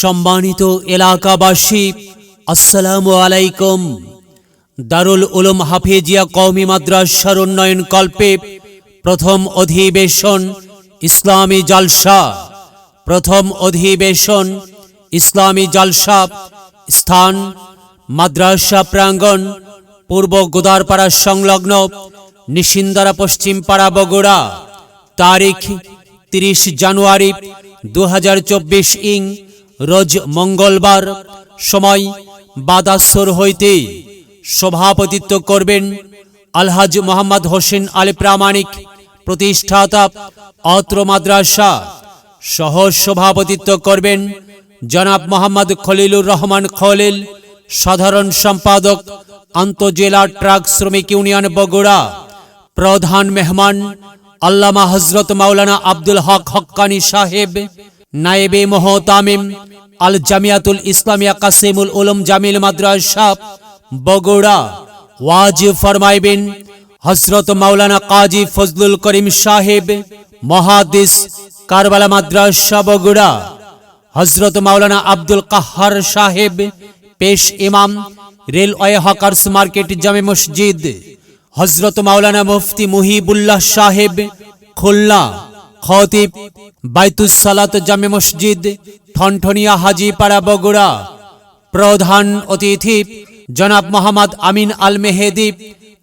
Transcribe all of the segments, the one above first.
সম্মানিত এলাকাবাসী, আসসালামু আলাইকুম। দারুল উলুম হাফিজিয়া কওমি মাদ্রাসার উন্নয়ন কল্পে প্রথম অধিবেশন ইসলামী জালসা। প্রথম অধিবেশন ইসলামী জালসা স্থান মাদ্রাসা প্রাঙ্গণ পূর্ব গোদারপাড়া সংলগ্ন নিশিন্দারা পশ্চিম পাড়া বগুড়া। তারিখ তিরিশ জানুয়ারি দু হাজার চব্বিশ ইং রোজ মঙ্গলবার সময় বাদাসর হইতে সভাপতিত্ব করবেন আলহাজ মোহাম্মদ হোসেন আলী প্রামাণিক, প্রতিষ্ঠাতা অত্র মাদ্রাসা। সহ সভাপতিত্ব করবেন জনাব মোহাম্মদ খলিলুর রহমান খলিল, সাধারণ সম্পাদক, আন্তজেলা ট্রাক শ্রমিক ইউনিয়ন বগুড়া। প্রধান মেহমান আল্লামা হজরত মাওলানা আব্দুল হক হক্কানি সাহেব, নায়েবে মোহতামিম আল জামিয়াতুল ইসলামিয়া কাসিমুল উলুম জামিল মাদ্রাসা, বগুড়া। ওয়াজ ফরমাইবেন হজরত মাওলানা কাজী ফজলুল করিম সাহেব, মহাদিস কারবালা মাদ্রাসা, বগুড়া। হজরত মাওলানা আব্দুল কাহার সাহেব, পেশ ইমাম, রেলওয়ে হকার্স মার্কেট জামে মসজিদ। হজরত মাওলানা মুফতি মুহিবুল্লাহ সাহেব, খুলনা। খতিব বাইতুস সালাত জামে মসজিদ, ঠনঠনিয়া হাজিপাড়া বগুড়া। প্রধান অতিথি জনাব মোহাম্মদ আমিন আল মেহেদি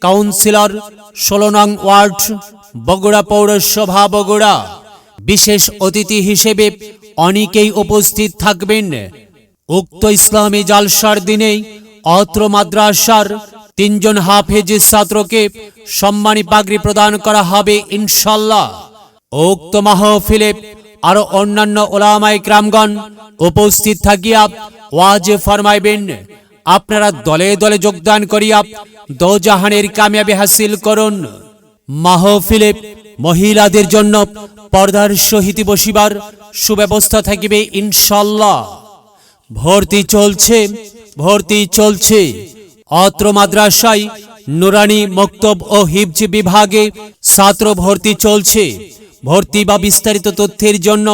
কাউন্সিলর ষোলো নং ওয়ার্ড, বগুড়া পৌরসভা বগুড়া। বিশেষ অতিথি হিসেবে অনেকেই উপস্থিত থাকবেন। উক্ত ইসলামী জালসার দিনেই অত্র মাদ্রাসার তিনজন হাফেজ ছাত্রকে সম্মানী পাগড়ি প্রদান করা হবে ইনশাল্লাহ। উক্ত মাহফিলে আরও অন্যান্য ওলামাই ক্রামগণ উপস্থিত থাকিয়া ওয়াজ ফরমাইবেন। আপনারা দলে দলে যোগদান করিয়া দোজাহানের কামিয়াবি হাসিল করুন। মাহফিলে মহিলাদের জন্য পর্দার সহিত বসিবার সুব্যবস্থা থাকিবে ইনশাল্লাহ ভর্তি চলছে ভর্তি চলছে। অত্র মাদ্রাসায় নুরানি মক্তব ও হিবজ বিভাগে ছাত্র ভর্তি চলছে। ভর্তি বা বিস্তারিত তথ্যের জন্য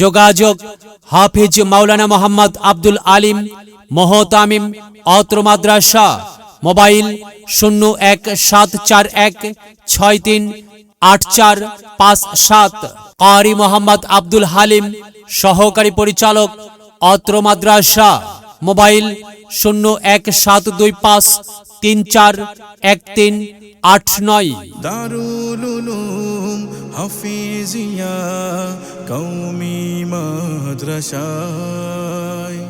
যোগাযোগ হাফিজ মাওলানা মোহাম্মদ আব্দুল আলিম মহতামিম অত্র মাদ্রাসা, মোবাইল শূন্য এক সাত চার এক ছয় তিন আট চার পাঁচ সাত। কারি মোহাম্মদ আব্দুল হালিম সহকারী পরিচালক অত্র মাদ্রাসা, মোবাইল শূন্য এক সাত দুই পাঁচ তিন চার, এক তিন, আট নয়। দারুল উলুম হাফিজিয়া কৌমি মাদ্রাসায়।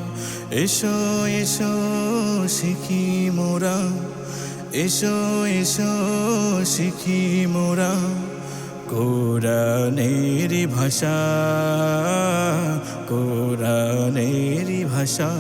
এসো এসো, শিখি মোরা। এসো এসো, শিখি মোরা। কোরআনের ভাষা কোরআনের ভাষা।